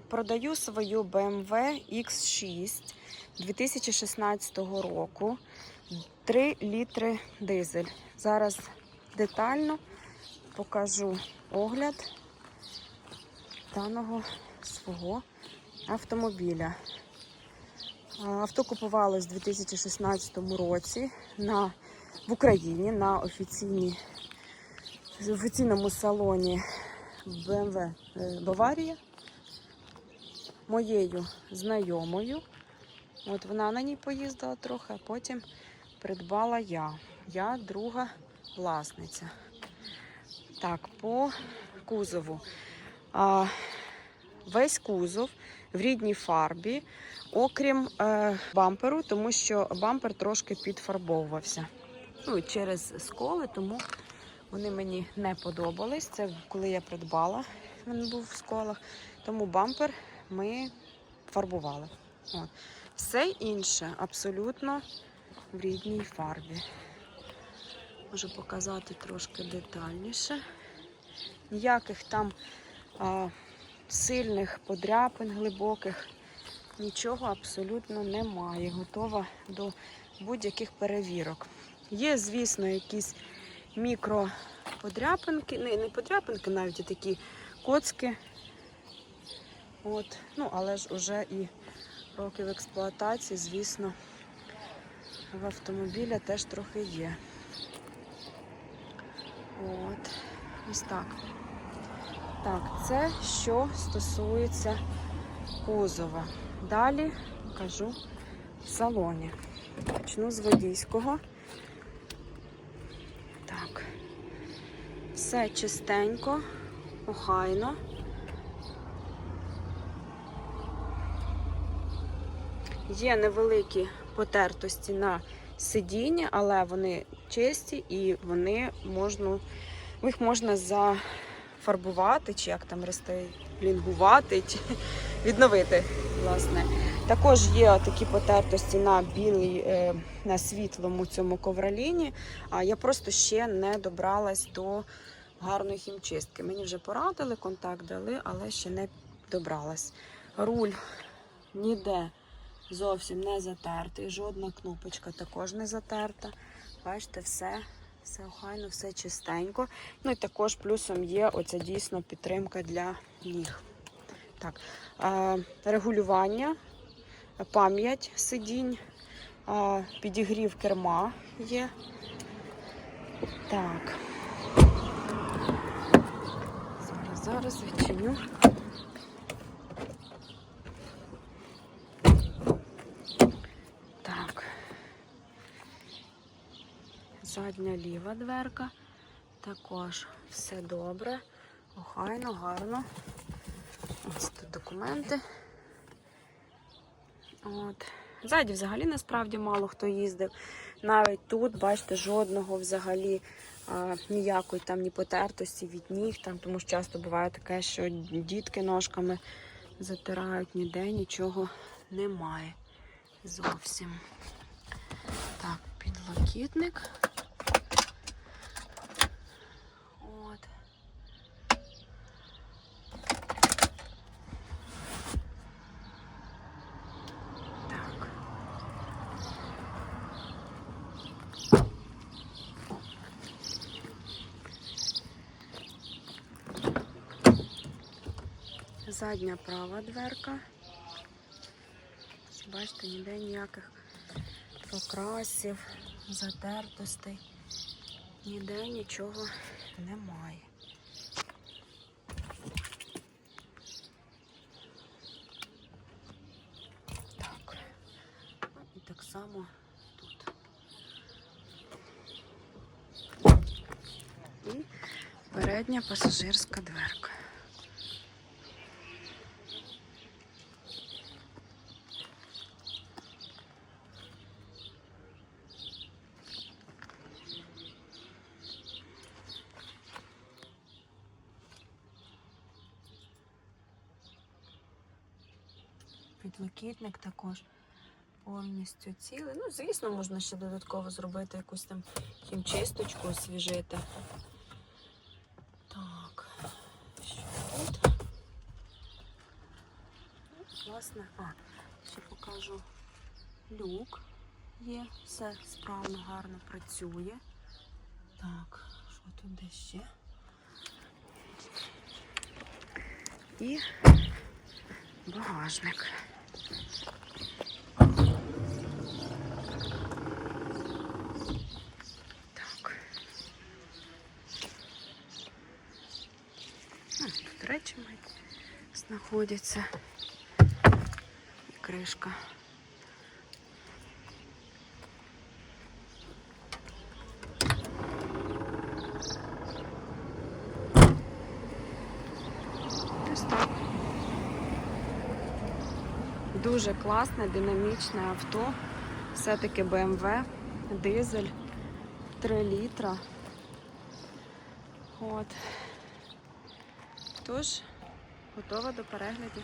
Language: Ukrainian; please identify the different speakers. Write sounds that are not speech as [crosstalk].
Speaker 1: Продаю свою BMW X6 2016 року. 3 літри дизель. Зараз детально покажу огляд даного свого автомобіля. Авто купувалось у 2016 році на, в Україні на офіційній, в офіційному салоні BMW е, Баварія моєю знайомою. От вона на ній поїздила трохи, а потім придбала я. Я друга власниця. Так, по кузову. А, весь кузов в рідній фарбі, окрім е, бамперу, тому що бампер трошки підфарбовувався. Ну, через сколи, тому вони мені не подобались. Це коли я придбала, він був в сколах. Тому бампер ми фарбували. От. Все інше абсолютно в рідній фарбі. Можу показати трошки детальніше. Ніяких там а, сильних подряпин глибоких, нічого абсолютно немає. Готова до будь-яких перевірок. Є, звісно, якісь мікроподряпинки, не, не подряпинки, навіть а такі коцки. От. Ну, але ж уже і років експлуатації, звісно, в автомобіля теж трохи є. От, ось так. Так, це що стосується кузова. Далі кажу в салоні. Почну з водійського. Так. Все чистенько, охайно. Є невеликі потертості на сидінні, але вони чисті і вони можна, їх можна зафарбувати, чи як там рестайлінгувати, чи [laughs] відновити. власне. Також є такі потертості на білій, е, на світлому цьому ковроліні, а я просто ще не добралась до гарної хімчистки. Мені вже порадили, контакт дали, але ще не добралась. Руль ніде зовсім не затертий, жодна кнопочка також не затерта. Бачите, все, все охайно, все чистенько. Ну і також плюсом є оця дійсно підтримка для ніг. Так, регулювання, пам'ять сидінь, підігрів керма є. Так. Зараз, зараз відчиню. Так. Задня ліва дверка. Також все добре, охайно, гарно. Ось тут документи. От. Ззаді взагалі насправді мало хто їздив. Навіть тут, бачите, жодного взагалі а, ніякої там ні потертості від ніг, там, тому що часто буває таке, що дітки ножками затирають, ніде нічого немає зовсім. Так, підлокітник. От. Так. Задня права дверка. Бачите, ніде ніяких покрасів, затертостей. Ніде нічого немає. Так. І так само тут. І передня пасажирська дверка. Підлокітник також повністю цілий. Ну, звісно, можна ще додатково зробити якусь там хімчисточку, освіжити. Так, що тут? власне, а, ще покажу люк є, все справно, гарно працює. Так, що тут де ще? І багажник. Так. А, тут речі знаходяться. Кришка. Ось так. Дуже класне, динамічне авто. Все-таки BMW, дизель, 3 літра. От. Тож, готова до переглядів.